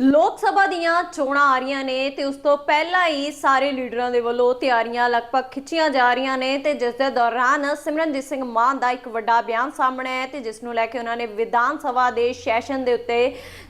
ਲੋਕ ਸਭਾ ਦੀਆਂ ਚੋਣਾਂ ਆ ਰਹੀਆਂ ਨੇ ਤੇ ਉਸ ਤੋਂ ਪਹਿਲਾਂ ਹੀ ਸਾਰੇ ਲੀਡਰਾਂ ਦੇ ਵੱਲੋਂ ਤਿਆਰੀਆਂ ਲਗਭਗ ਖਿੱਚੀਆਂ ਜਾ ਰਹੀਆਂ ਨੇ ਤੇ ਜਿਸ ਦੇ ਦੌਰਾਨ ਸਿਮਰਨਜੀਤ ਸਿੰਘ ਮਾਨ ਦਾ ਇੱਕ ਵੱਡਾ ਬਿਆਨ ਸਾਹਮਣੇ ਆਇਆ ਤੇ ਜਿਸ ਨੂੰ ਲੈ ਕੇ ਉਹਨਾਂ ਨੇ ਵਿਧਾਨ ਸਭਾ ਦੇ ਸੈਸ਼ਨ ਦੇ ਉੱਤੇ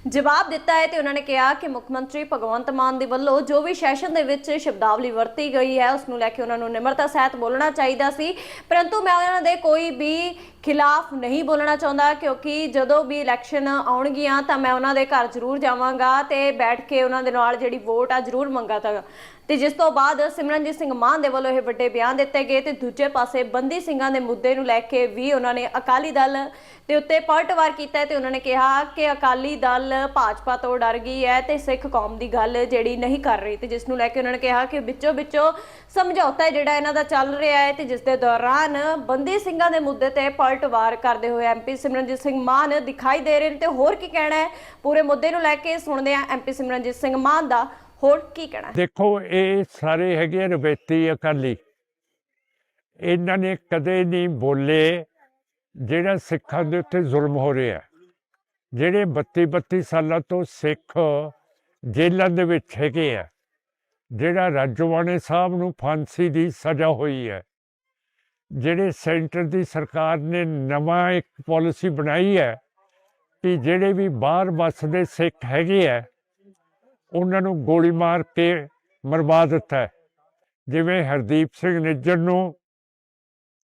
ਜਵਾਬ ਦਿੱਤਾ ਹੈ ਤੇ ਉਹਨਾਂ ਨੇ ਕਿਹਾ ਕਿ ਮੁੱਖ ਮੰਤਰੀ ਭਗਵੰਤ ਮਾਨ ਦੇ ਵੱਲੋਂ ਜੋ ਵੀ ਸੈਸ਼ਨ ਦੇ ਵਿੱਚ ਸ਼ਬਦਾਵਲੀ ਵਰਤੀ ਗਈ ਹੈ, ਉਸ ਨੂੰ ਲੈ ਕੇ ਉਹਨਾਂ ਨੂੰ ਨਿਮਰਤਾ ਸਹਿਤ ਬੋਲਣਾ ਚਾਹੀਦਾ ਸੀ। ਪਰੰਤੂ ਮੈਂ ਉਹਨਾਂ ਦੇ ਕੋਈ ਵੀ ਖਿਲਾਫ ਨਹੀਂ ਬੋਲਣਾ ਚਾਹੁੰਦਾ ਕਿਉਂਕਿ ਜਦੋਂ ਵੀ ਇਲੈਕਸ਼ਨ ਆਉਣਗੀਆਂ ਤਾਂ ਮੈਂ ਉਹਨਾਂ ਦੇ ਘਰ ਜ਼ਰੂਰ ਜਾਵਾਂਗਾ ਤੇ ਬੈਠ ਕੇ ਉਹਨਾਂ ਦੇ ਨਾਲ ਜਿਹੜੀ ਵੋਟ ਆ ਜ਼ਰੂਰ ਮੰਗਾਂਗਾ ਤਾ ਜਿਸ ਤੋਂ ਬਾਅਦ ਸਿਮਰਨਜੀਤ ਸਿੰਘ ਮਾਨ ਦੇ ਵੱਲੋਂ ਇਹ ਵੱਡੇ ਬਿਆਨ ਦਿੱਤੇ ਗਏ ਤੇ ਦੂਜੇ ਪਾਸੇ ਬੰਦੀ ਸਿੰਘਾਂ ਦੇ ਮੁੱਦੇ ਨੂੰ ਲੈ ਕੇ ਵੀ ਉਹਨਾਂ ਨੇ ਅਕਾਲੀ ਦਲ ਦੇ ਉੱਤੇ ਪਲਟਵਾਰ ਕੀਤਾ ਤੇ ਉਹਨਾਂ ਨੇ ਕਿਹਾ ਕਿ ਅਕਾਲੀ ਦਲ ਭਾਜਪਾ ਤੋਂ ਡਰ ਗਈ ਹੈ ਤੇ ਸਿੱਖ ਕੌਮ ਦੀ ਗੱਲ ਜਿਹੜੀ ਨਹੀਂ ਕਰ ਰਹੀ ਤੇ ਜਿਸ ਨੂੰ ਲੈ ਕੇ ਉਹਨਾਂ ਨੇ ਕਿਹਾ ਕਿ ਵਿੱਚੋਂ ਵਿੱਚੋਂ ਸਮਝੌਤਾ ਜਿਹੜਾ ਇਹਨਾਂ ਦਾ ਚੱਲ ਰਿਹਾ ਹੈ ਤੇ ਜਿਸ ਦੇ ਦੌਰਾਨ ਬੰਦੀ ਸਿੰਘਾਂ ਦੇ ਮੁੱਦੇ ਤੇ ਪਲਟਵਾਰ ਕਰਦੇ ਹੋਏ ਐਮਪੀ ਸਿਮਰਨਜੀਤ ਸਿੰਘ ਮਾਨ ਦਿਖਾਈ ਦੇ ਰਹੇ ਨੇ ਤੇ ਹੋਰ ਕੀ ਕਹਿਣਾ ਹੈ? ਪੂਰੇ ਮੁੱਦੇ ਨੂੰ ਲੈ ਕੇ ਸੁਣਦੇ ਹਾਂ ਐਮਪੀ ਸਿਮਰਨਜੀਤ ਸਿੰਘ ਮਾਨ ਦਾ ਹੋਰ ਕੀ ਕਹਿਣਾ ਦੇਖੋ, ਇਹ ਸਾਰੇ ਹੈਗੇ ਆ ਰਵੈਤੀ ਅਕਾਲੀ। ਇਹਨਾਂ ਨੇ ਕਦੇ ਨਹੀਂ ਬੋਲੇ ਜਿਹੜਾ ਸਿੱਖਾਂ ਦੇ ਉੱਤੇ ਜ਼ੁਲਮ ਹੋ ਰਿਹਾ ਜਿਹੜੇ 32 32 ਸਾਲਾਂ ਤੋਂ ਸਿੱਖ ਜੇਲ੍ਹਾਂ ਦੇ ਵਿੱਚ ਹੈਗੇ ਆ, ਜਿਹੜਾ ਰਾਜੋਵਾਨੇ ਸਾਹਿਬ ਨੂੰ ਫਾਂਸੀ ਦੀ ਸਜ਼ਾ ਹੋਈ ਹੈ, ਜਿਹੜੇ ਸੈਂਟਰ ਦੀ ਸਰਕਾਰ ਨੇ ਨਵਾਂ ਇੱਕ ਪਾਲਿਸੀ ਬਣਾਈ ਹੈ ਕਿ ਜਿਹੜੇ ਵੀ ਬਾਹਰ ਵੱਸਦੇ ਸਿੱਖ ਹੈਗੇ ਆ ਉਹਨਾਂ ਨੂੰ ਗੋਲੀ ਮਾਰ ਕੇ ਮਰਵਾ ਦਿੱਤਾ। ਜਿਵੇਂ ਹਰਦੀਪ ਸਿੰਘ ਨਿੱਜਰ ਨੂੰ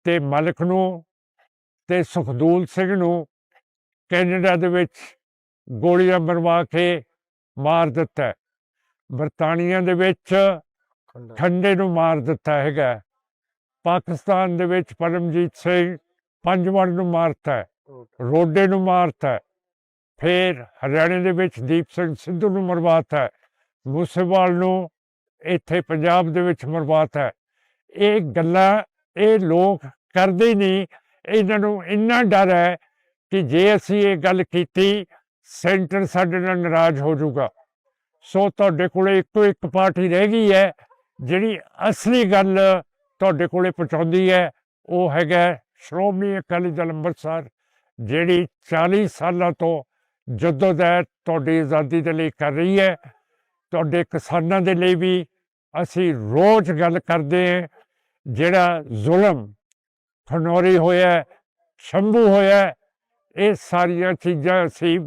ਤੇ ਮਲਕ ਨੂੰ ਤੇ ਸੁਖਦੂਲ ਸਿੰਘ ਨੂੰ ਕੈਨੇਡਾ ਦੇ ਵਿੱਚ ਗੋਲੀਆਂ ਮਰਵਾ ਕੇ ਮਾਰ ਦਿੱਤਾ। ਬਰਤਾਨੀਆ ਦੇ ਵਿੱਚ ਖੰਡੇ। ਨੂੰ ਮਾਰ ਦਿੱਤਾ ਹੈਗਾ ਪਾਕਿਸਤਾਨ ਦੇ ਵਿੱਚ ਪਰਮਜੀਤ ਸਿੰਘ ਪੰਜਵੜ ਨੂੰ ਮਾਰਤਾ ਹੈ। ਰੋਡੇ ਨੂੰ ਮਾਰਤਾ ਹੈ। ਫਿਰ ਹਰਿਆਣੇ ਦੇ ਵਿੱਚ ਦੀਪ ਸਿੰਘ ਸਿੱਧੂ ਨੂੰ ਮਰਵਾਤਾ ਹੈ। ਮੂਸੇਵਾਲ ਨੂੰ ਇੱਥੇ ਪੰਜਾਬ ਦੇ ਵਿੱਚ ਮਰਵਾਤਾ ਹੈ। ਇਹ ਗੱਲਾਂ, ਇਹ ਲੋਕ ਕਰਦੇ ਨਹੀਂ। ਇਹਨਾਂ ਨੂੰ ਇੰਨਾ ਡਰ ਹੈ ਕਿ ਜੇ ਅਸੀਂ ਇਹ ਗੱਲ ਕੀਤੀ, ਸੈਂਟਰ ਸਾਡੇ ਨਾਲ ਨਾਰਾਜ਼ ਹੋ ਜਾਊਗਾ। ਸੋ ਤੁਹਾਡੇ ਕੋਲੇ ਇੱਕੋ ਇੱਕ ਪਾਰਟੀ ਰਹਿ ਗਈ ਹੈ, ਜਿਹੜੀ ਅਸਲੀ ਗੱਲ ਤੁਹਾਡੇ ਕੋਲੇ ਪਹੁੰਚਾਉਂਦੀ ਹੈ। ਉਹ ਹੈਗਾ ਸ਼੍ਰੋਮਣੀ ਅਕਾਲੀ ਦਲ ਅੰਮ੍ਰਿਤਸਰ, ਜਿਹੜੀ 40 ਸਾਲਾਂ ਤੋਂ ਜਦੋਜਹਿਦ ਤੁਹਾਡੀ ਆਜ਼ਾਦੀ ਦੇ ਲਈ ਕਰ ਰਹੀ ਹੈ, ਤੁਹਾਡੇ ਕਿਸਾਨਾਂ ਦੇ ਲਈ ਵੀ ਅਸੀਂ ਰੋਜ਼ ਗੱਲ ਕਰਦੇ ਹਾਂ, ਜਿਹੜਾ ਜ਼ੁਲਮ ਖਨੌਰੀ ਹੋਇਆ, ਸ਼ੰਭੂ ਹੋਇਆ, ਇਹ ਸਾਰੀਆਂ ਚੀਜ਼ਾਂ ਅਸੀਂ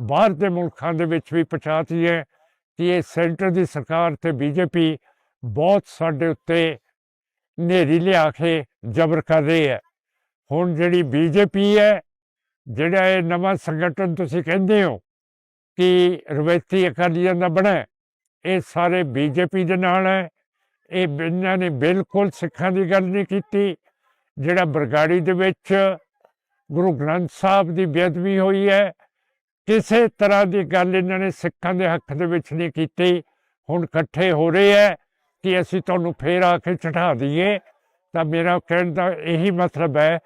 ਬਾਹਰ ਦੇ ਮੁਲਕਾਂ ਦੇ ਵਿੱਚ ਵੀ ਪਹੁੰਚਾਤੀ ਹੈ ਕਿ ਇਹ ਸੈਂਟਰ ਦੀ ਸਰਕਾਰ ਤੇ ਬੀਜੇਪੀ ਬਹੁਤ ਸਾਡੇ ਉੱਤੇ ਨੇਰੀ ਲਿਆ ਕੇ ਜ਼ਬਰ ਕਰ ਰਹੀ ਹੈ। ਹੁਣ ਜਿਹੜੀ ਬੀਜੇਪੀ ਹੈ ਜਿਹੜਾ ਇਹ ਨਵਾਂ ਸੰਗਠਨ ਤੁਸੀਂ ਕਹਿੰਦੇ ਹੋ ਕਿ ਰਵੈਤੀ ਅਕਾਲੀਆਂ ਦਾ ਬਣਾ ਇਹ ਸਾਰੇ ਬੀਜੇਪੀ ਦੇ ਨਾਲ ਹੈ, ਇਹ ਇਹਨਾਂ ਨੇ ਬਿਲਕੁਲ ਸਿੱਖਾਂ ਦੀ ਗੱਲ ਨਹੀਂ ਕੀਤੀ, ਜਿਹੜਾ ਬਰਗਾੜੀ ਦੇ ਵਿੱਚ ਗੁਰੂ ਗ੍ਰੰਥ ਸਾਹਿਬ ਦੀ ਬੇਅਦਬੀ ਹੋਈ ਹੈ, ਕਿਸੇ ਤਰ੍ਹਾਂ ਦੀ ਗੱਲ ਇਹਨਾਂ ਨੇ ਸਿੱਖਾਂ ਦੇ ਹੱਕ ਦੇ ਵਿੱਚ ਨਹੀਂ ਕੀਤੀ, ਹੁਣ ਇਕੱਠੇ ਹੋ ਰਹੇ ਹੈ ਕਿ ਅਸੀਂ ਤੁਹਾਨੂੰ ਫੇਰ ਆ ਕੇ ਚੜਾ ਦਈਏ, ਤਾਂ ਮੇਰਾ ਕਹਿਣ ਦਾ ਇਹੀ ਮਤਲਬ ਹੈ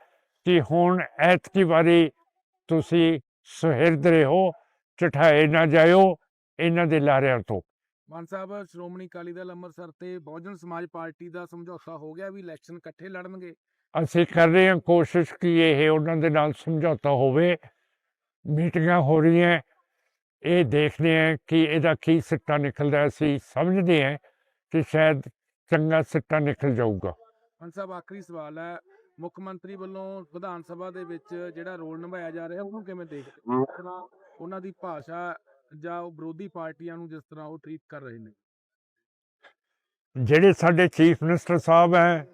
ਕਿ ਹੁਣ ਐਤਕੀ ਵਾਰੀ ਤੁਸੀਂ ਸੁਹਿਰਦ ਰਹੋ ਚਟਾਏ ਨਾ ਜਾਇਓ ਇਹਨਾਂ ਦੇ ਲਾਰਿਆਂ ਤੋਂ। ਮਾਨ ਸਾਹਿਬ ਸ਼੍ਰੋਮਣੀ ਅਕਾਲੀ ਦਲ ਅੰਮ੍ਰਿਤਸਰ ਤੇ ਬਹੁਜਨ ਸਮਾਜ ਪਾਰਟੀ ਦਾ ਸਮਝੌਤਾ ਹੋ ਗਿਆ ਵੀ ਇਲੈਕਸ਼ਨ ਇਕੱਠੇ ਲੜਨਗੇ। ਅਸੀਂ ਕਰ ਰਹੇ ਹਾਂ ਕੋਸ਼ਿਸ਼ ਕਿ ਇਹ ਉਹਨਾਂ ਦੇ ਨਾਲ ਸਮਝੌਤਾ ਹੋਵੇ। ਮੀਟਿੰਗਾਂ ਹੋ ਰਹੀਆਂ ਇਹ ਦੇਖਦੇ ਹਾਂ ਕਿ ਇਹਦਾ ਕੀ ਸਿੱਟਾ ਨਿਕਲਦਾ। ਅਸੀਂ ਸਮਝਦੇ ਹਾਂ ਕਿ ਸ਼ਾਇਦ ਚੰਗਾ ਸਿੱਟਾ ਨਿਕਲ ਜਾਊਗਾ। ਮਾਨ ਸਾਹਿਬ ਆਖਰੀ ਸਵਾਲ ਹੈ ਮੁੱਖ ਮੰਤਰੀ ਵੱਲੋਂ ਵਿਧਾਨ ਸਭਾ ਦੇ ਵਿੱਚ ਜਿਹੜਾ ਰੋਲ ਨਿਭਾਇਆ ਜਾ ਰਿਹਾ, ਉਹਨੂੰ ਕਿਵੇਂ ਦੇਖਦੇ ਹੋ? ਉਹਨਾਂ ਦੀ ਭਾਸ਼ਾ ਜਾਂ ਵਿਰੋਧੀ ਪਾਰਟੀਆਂ ਨੂੰ ਜਿਸ ਤਰ੍ਹਾਂ ਉਹ ਟਰੀਟ ਕਰ ਰਹੇ ਨੇ? ਜਿਹੜੇ ਸਾਡੇ ਚੀਫ ਮਿਨਿਸਟਰ ਸਾਹਿਬ ਹੈ,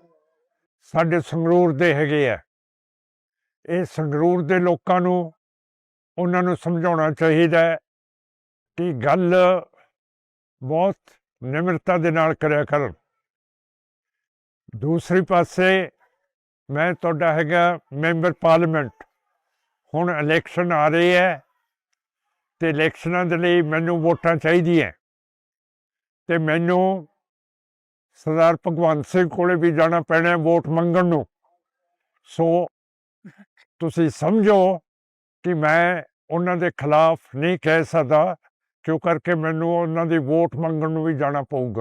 ਸਾਡੇ ਸੰਗਰੂਰ ਦੇ ਹੈਗੇ ਆ। ਇਹ ਸੰਗਰੂਰ ਦੇ ਲੋਕਾਂ ਨੂੰ ਉਹਨਾਂ ਨੂੰ ਸਮਝਾਉਣਾ ਚਾਹੀਦਾ ਕਿ ਗੱਲ ਬਹੁਤ ਨਿਮਰਤਾ ਦੇ ਨਾਲ ਕਰਿਆ ਕਰਨ। ਦੂਸਰੇ ਪਾਸੇ ਮੈਂ ਤੁਹਾਡਾ ਹੈਗਾ ਮੈਂਬਰ ਪਾਰਲੀਮੈਂਟ। ਹੁਣ ਇਲੈਕਸ਼ਨ ਆ ਰਹੀ ਹੈ ਤੇ ਇਲੈਕਸ਼ਨਾਂ ਦੇ ਲਈ ਮੈਨੂੰ ਵੋਟਾਂ ਚਾਹੀਦੀਆਂ ਤੇ ਮੈਨੂੰ ਸਰਦਾਰ ਭਗਵੰਤ ਸਿੰਘ ਕੋਲੇ ਵੀ ਜਾਣਾ ਪੈਣਾ ਵੋਟ ਮੰਗਣ ਨੂੰ। ਸੋ ਤੁਸੀਂ ਸਮਝੋ ਕਿ ਮੈਂ ਉਹਨਾਂ ਦੇ ਖਿਲਾਫ ਨਹੀਂ ਕਹਿ ਸਕਦਾ ਕਿਉਂ ਕਰਕੇ ਮੈਨੂੰ ਉਹਨਾਂ ਦੀ ਵੋਟ ਮੰਗਣ ਨੂੰ ਵੀ ਜਾਣਾ ਪਊਗਾ।